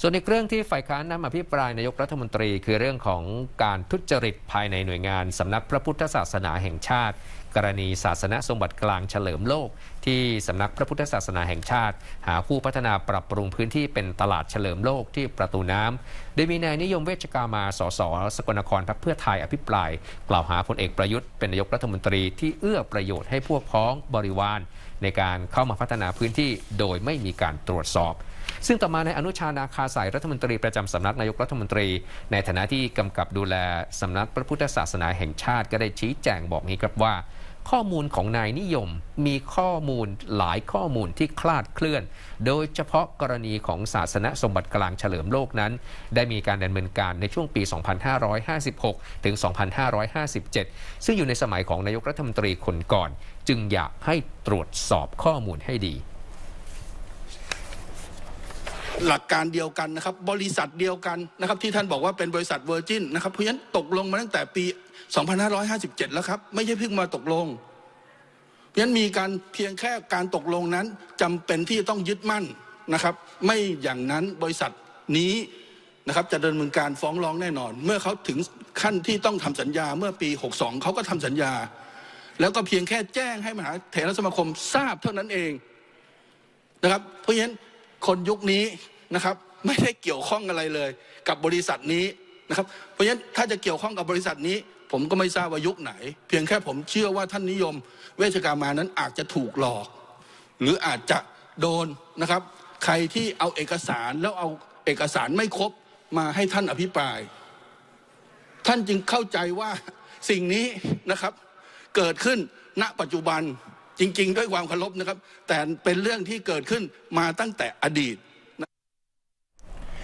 ส่วนอีกเรื่องที่ฝ่ายค้านนำอภิปรายนายกรัฐมนตรี คือเรื่องของการทุจริตภายในหน่วยงานสำนักพระพุทธศาสนาแห่งชาติ กรณีศาสนสมบัติกลางเฉลิมโลก ที่สำนักพระพุทธศาสนาแห่งชาติ หาผู้พัฒนาปรับปรุงพื้นที่เป็นตลาดเฉลิมโลกที่ประตูน้ำโดยมีนายนิยมเวชกามาสสสกลนครพรรคเพื่อไทยอภิปราย กล่าวหาพลเอกประยุทธ์เป็นนายกรัฐมนตรีที่เอื้อประโยชน์ให้พวกพ้องบริวาร ในการเข้ามาพัฒนาพื้นที่โดยไม่มีการตรวจสอบ ซึ่งต่อมาในอนุชานาคาสายรัฐมนตรีประจำสำนักนายกรัฐมนตรี ในฐานะที่กำกับดูแลสำนักพระพุทธศาสนาแห่งชาติก็ได้ชี้แจงบอกนี้ครับว่า ข้อมูลของนายนิยมมีข้อมูลหลายข้อมูลที่คลาดเคลื่อน โดยเฉพาะกรณีของศาสนสมบัติกลางเฉลิมโลกนั้น ได้มีการดำเนินการในช่วงปี 2556 ถึง 2557 ซึ่งอยู่ในสมัยของนายกรัฐมนตรีคนก่อน จึงอยากให้ตรวจสอบข้อมูลให้ดี หลักการเดียวกันนะครับ บริษัทเดียวกันนะครับที่ท่านบอกว่าเป็นบริษัทเวอร์จินนะครับเพราะฉะนั้นตกลงมาตั้งแต่ปี 2557 แล้วครับไม่ใช่เพิ่งมาตกลง เพราะฉะนั้นมีการเพียงแค่การตกลงนั้นจำเป็นที่จะต้องยึดมั่นนะครับ ไม่อย่างนั้นบริษัทนี้นะครับจะดำเนินการฟ้องร้องแน่นอน เมื่อเขาถึงขั้นที่ต้องทำสัญญาเมื่อปี 62 เขาก็ทำสัญญา แล้วก็เพียงแค่แจ้งให้มหาเถรสมาคมทราบเท่านั้นเองนะครับเพราะฉะนั้นคนยุคนี้ นะครับ ไม่ได้เกี่ยวข้องอะไรเลย กับบริษัทนี้นะครับ เพราะฉะนั้นถ้าจะเกี่ยวข้องกับบริษัทนี้ ผมก็ไม่ทราบว่ายุคไหน เพียงแค่ผมเชื่อว่าท่านนิยม เวชกามานั้นอาจจะถูกหลอก หรืออาจจะโดนนะครับ ใครที่เอาเอกสารแล้วเอาเอกสารไม่ครบมาให้ท่านอภิปราย ท่านจึงเข้าใจว่าสิ่งนี้นะครับ เกิดขึ้นณปัจจุบันจริง ๆ ด้วยความเคารพนะครับ แต่เป็นเรื่องที่เกิดขึ้นมาตั้งแต่อดีต